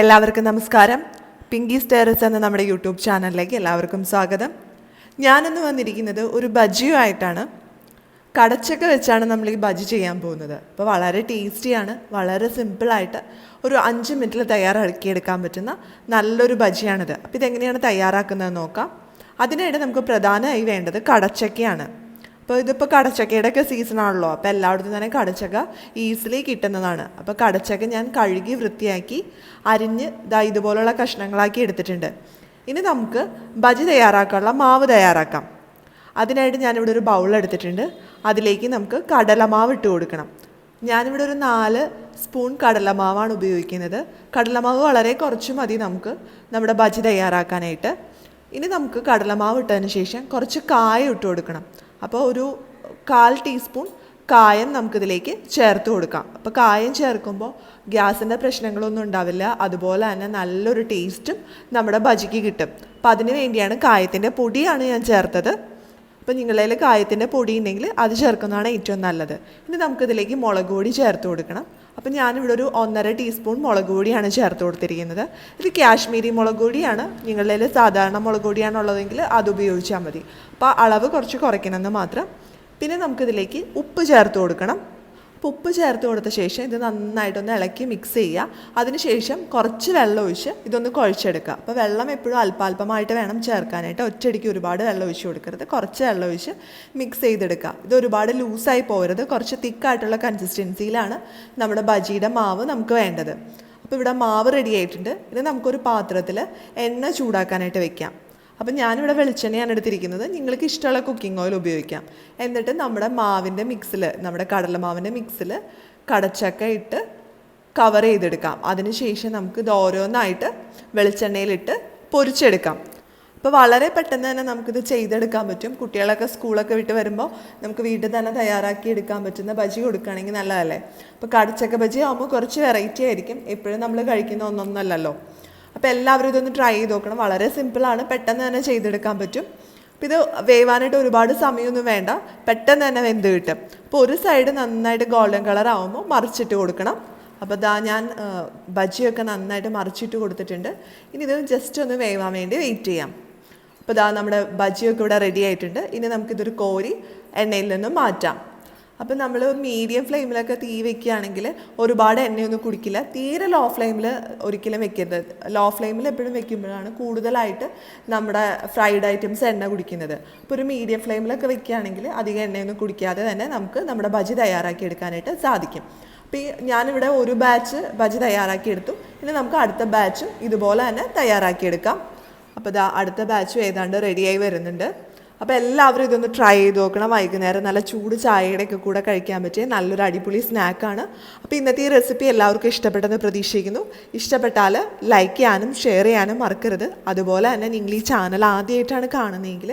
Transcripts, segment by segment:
എല്ലാവർക്കും നമസ്കാരം. പിങ്കി സ്റ്റേറസ് എന്ന നമ്മുടെ യൂട്യൂബ് ചാനലിലേക്ക് എല്ലാവർക്കും സ്വാഗതം. ഞാനിന്ന് വന്നിരിക്കുന്നത് ഒരു ബജിയുമായിട്ടാണ് കടച്ചൊക്കെ വെച്ചാണ് നമ്മൾ ഈ ബജി ചെയ്യാൻ പോകുന്നത്. അപ്പോൾ വളരെ ടേസ്റ്റിയാണ് വളരെ സിമ്പിളായിട്ട് ഒരു അഞ്ച് മിനിറ്റിൽ തയ്യാറാക്കിയെടുക്കാൻ പറ്റുന്ന നല്ലൊരു ബജിയാണിത് അപ്പോൾ ഇതെങ്ങനെയാണ് തയ്യാറാക്കുന്നത് നോക്കാം. അതിനായിട്ട് നമുക്ക് പ്രധാനമായി വേണ്ടത് കടച്ചക്കയാണ്. അപ്പോൾ ഇതിപ്പോൾ കടച്ചക്കയുടെ ഒക്കെ സീസൺ ആണല്ലോ. അപ്പോൾ എല്ലായിടത്തും തന്നെ കടച്ചക്ക ഈസിലി കിട്ടുന്നതാണ്. അപ്പോൾ കടച്ചക്ക ഞാൻ കഴുകി വൃത്തിയാക്കി അരിഞ്ഞ് ദാ ഇതുപോലുള്ള കഷ്ണങ്ങളാക്കി എടുത്തിട്ടുണ്ട്. ഇനി നമുക്ക് ബജി തയ്യാറാക്കാനുള്ള മാവ് തയ്യാറാക്കാം. അതിനായിട്ട് ഞാനിവിടെ ഒരു ബൗൾ എടുത്തിട്ടുണ്ട്. അതിലേക്ക് നമുക്ക് കടലമാവ് ഇട്ട് കൊടുക്കണം. ഞാനിവിടെ ഒരു നാല് സ്പൂൺ കടലമാവാണ് ഉപയോഗിക്കുന്നത്. കടലമാവ് വളരെ കുറച്ച് മതി നമുക്ക് നമ്മുടെ ബജി തയ്യാറാക്കാനായിട്ട്. ഇനി നമുക്ക് കടലമാവ് ഇട്ടതിന് ശേഷം കുറച്ച് കായ ഇട്ട് കൊടുക്കണം. അപ്പോൾ ഒരു കാൽ ടീസ്പൂൺ കായം നമുക്കിതിലേക്ക് ചേർത്ത് കൊടുക്കാം. അപ്പോൾ കായം ചേർക്കുമ്പോൾ ഗ്യാസിന്റെ പ്രശ്നങ്ങളൊന്നും ഉണ്ടാവില്ല. അതുപോലെ തന്നെ നല്ലൊരു ടേസ്റ്റും നമ്മുടെ ബജിക്ക് കിട്ടും. അപ്പോൾ അതിന് വേണ്ടിയാണ് കായത്തിന്റെ പൊടിയാണ് ഞാൻ ചേർത്തത്. അപ്പോൾ നിങ്ങളതിൽ കായത്തിന്റെ പൊടി ഉണ്ടെങ്കിൽ അത് ചേർക്കുന്നതാണ് ഏറ്റവും നല്ലത്. ഇനി നമുക്കിതിലേക്ക് മുളക് പൊടി ചേർത്ത് കൊടുക്കണം. അപ്പോൾ ഞാനിവിടെ ഒരു ഒന്നര ടീസ്പൂൺ മുളക് പൊടിയാണ് ചേർത്ത് കൊടുത്തിരിക്കുന്നത്. ഇത് കാശ്മീരി മുളക് പൊടിയാണ്. നിങ്ങളുടെ സാധാരണ മുളക് പൊടിയാണുള്ളതെങ്കിൽ അത് ഉപയോഗിച്ചാൽ മതി. അപ്പോൾ അളവ് കുറച്ച് കുറയ്ക്കണമെന്ന് മാത്രം. പിന്നെ നമുക്കിതിലേക്ക് ഉപ്പ് ചേർത്ത് കൊടുക്കണം. അപ്പോൾ ഉപ്പ് ചേർത്ത് കൊടുത്ത ശേഷം ഇത് നന്നായിട്ടൊന്ന് ഇളക്കി മിക്സ് ചെയ്യുക. അതിനുശേഷം കുറച്ച് വെള്ളം ഒഴിച്ച് ഇതൊന്ന് കുഴച്ചെടുക്കുക. അപ്പോൾ വെള്ളം എപ്പോഴും അല്പാൽപമായിട്ട് വേണം ചേർക്കാനായിട്ട്. ഒറ്റയടിക്ക് ഒരുപാട് വെള്ളം ഒഴിച്ച് കൊടുക്കരുത്. കുറച്ച് വെള്ളം ഒഴിച്ച് മിക്സ് ചെയ്തെടുക്കുക. ഇത് ഒരുപാട് ലൂസായി പോകരുത്. കുറച്ച് തിക്കായിട്ടുള്ള കൺസിസ്റ്റൻസിയിലാണ് നമ്മുടെ ബജിയുടെ മാവ് നമുക്ക് വേണ്ടത്. അപ്പോൾ ഇവിടെ മാവ് റെഡി ആയിട്ടുണ്ട്. ഇത് നമുക്കൊരു പാത്രത്തിൽ എണ്ണ ചൂടാക്കാനായിട്ട് വെക്കാം. അപ്പം ഞാനിവിടെ വെളിച്ചെണ്ണയാണ് എടുത്തിരിക്കുന്നത്. നിങ്ങൾക്ക് ഇഷ്ടമുള്ള കുക്കിംഗ് ഓയിൽ ഉപയോഗിക്കാം. എന്നിട്ട് നമ്മുടെ മാവിന്റെ മിക്സിൽ നമ്മുടെ കടലമാവിന്റെ മിക്സിൽ കടച്ചക്ക ഇട്ട് കവർ ചെയ്തെടുക്കാം. അതിനുശേഷം നമുക്ക് ഇത് ഓരോന്നായിട്ട് വെളിച്ചെണ്ണയിലിട്ട് പൊരിച്ചെടുക്കാം. അപ്പോൾ വളരെ പെട്ടെന്ന് തന്നെ നമുക്കിത് ചെയ്തെടുക്കാൻ പറ്റും. കുട്ടികളൊക്കെ സ്കൂളൊക്കെ വിട്ട് വരുമ്പോൾ നമുക്ക് വീട്ടിൽ തന്നെ തയ്യാറാക്കി എടുക്കാൻ പറ്റുന്ന ബജി കൊടുക്കുകയാണെങ്കിൽ നല്ലതല്ലേ? അപ്പോൾ കടച്ചക്ക ബജി ആകുമ്പോൾ കുറച്ച് വെറൈറ്റി ആയിരിക്കും. എപ്പോഴും നമ്മൾ കഴിക്കുന്ന ഒന്നൊന്നല്ലല്ലോ. അപ്പോൾ എല്ലാവരും ഇതൊന്ന് ട്രൈ ചെയ്ത് നോക്കണം. വളരെ സിമ്പിളാണ് പെട്ടെന്ന് തന്നെ ചെയ്തെടുക്കാൻ പറ്റും. അപ്പോൾ ഇത് വേവാനായിട്ട് ഒരുപാട് സമയമൊന്നും വേണ്ട. പെട്ടെന്ന് തന്നെ വെന്ത് കിട്ടും. അപ്പോൾ ഒരു സൈഡ് നന്നായിട്ട് ഗോൾഡൻ കളർ ആകുമ്പോൾ മറിച്ചിട്ട് കൊടുക്കണം. അപ്പോൾ ദാ ഞാൻ ബജിയൊക്കെ നന്നായിട്ട് മറിച്ചിട്ട് കൊടുത്തിട്ടുണ്ട്. ഇനി ഇത് ജസ്റ്റ് ഒന്ന് വേവാൻ വേണ്ടി വെയിറ്റ് ചെയ്യാം. അപ്പോൾ ദാ നമ്മുടെ ബജിയൊക്കെ ഇവിടെ റെഡി ആയിട്ടുണ്ട്. ഇനി നമുക്കിതൊരു കോരി എണ്ണയിൽ നിന്നും മാറ്റാം. അപ്പം നമ്മൾ മീഡിയം ഫ്ലെയിമിലൊക്കെ തീ വെക്കുകയാണെങ്കിൽ ഒരുപാട് എണ്ണയൊന്നും കുടിക്കില്ല. തീരെ ലോ ഫ്ലെയിമിൽ ഒരിക്കലും വെക്കരുത്. ലോ ഫ്ലെയിമിൽ എപ്പോഴും വെക്കുമ്പോഴാണ് കൂടുതലായിട്ട് നമ്മുടെ ഫ്രൈഡ് ഐറ്റംസ് എണ്ണ കുടിക്കുന്നത്. അപ്പോൾ ഒരു മീഡിയം ഫ്ലെയിമിലൊക്കെ വെക്കുകയാണെങ്കിൽ അധികം എണ്ണയൊന്നും കുടിക്കാതെ തന്നെ നമുക്ക് നമ്മുടെ ബജി തയ്യാറാക്കി എടുക്കാനായിട്ട് സാധിക്കും. അപ്പോൾ ഈ ഞാനിവിടെ ഒരു ബാച്ച് ബജി തയ്യാറാക്കി എടുത്തു. ഇനി നമുക്ക് അടുത്ത ബാച്ചും ഇതുപോലെ തന്നെ തയ്യാറാക്കിയെടുക്കാം അപ്പോൾ അടുത്ത ബാച്ചും ഏതാണ്ട് റെഡിയായി വരുന്നുണ്ട്. അപ്പോൾ എല്ലാവരും ഇതൊന്ന് ട്രൈ ചെയ്ത് നോക്കണം. വൈകുന്നേരം നല്ല ചൂട് ചായയുടെ ഒക്കെ കൂടെ കഴിക്കാൻ പറ്റിയ നല്ലൊരു അടിപൊളി സ്നാക്കാണ് അപ്പോൾ ഇന്നത്തെ ഈ റെസിപ്പി എല്ലാവർക്കും ഇഷ്ടപ്പെട്ടെന്ന് പ്രതീക്ഷിക്കുന്നു. ഇഷ്ടപ്പെട്ടാൽ ലൈക്ക് ചെയ്യാനും ഷെയർ ചെയ്യാനും മറക്കരുത്. അതുപോലെ തന്നെ നിങ്ങൾ ഈ ചാനൽ ആദ്യമായിട്ടാണ് കാണുന്നതെങ്കിൽ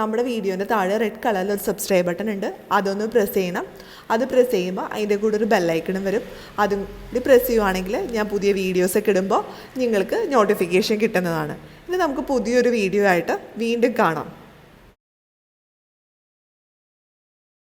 നമ്മുടെ വീഡിയോന്റെ താഴെ റെഡ് കളറിൽ ഒരു സബ്സ്ക്രൈബ് ബട്ടൺ ഉണ്ട്. അതൊന്ന് പ്രസ് ചെയ്യണം. അത് പ്രസ് ചെയ്യുമ്പോൾ അതിന്റെ കൂടെ ഒരു ബെല്ലൈക്കണും വരും. അതും ഇത് പ്രസ് ചെയ്യുവാണെങ്കിൽ ഞാൻ പുതിയ വീഡിയോസൊക്കെ ഇടുമ്പോൾ നിങ്ങൾക്ക് നോട്ടിഫിക്കേഷൻ കിട്ടുന്നതാണ്. ഇനി നമുക്ക് പുതിയൊരു വീഡിയോ ആയിട്ട് വീണ്ടും കാണാം.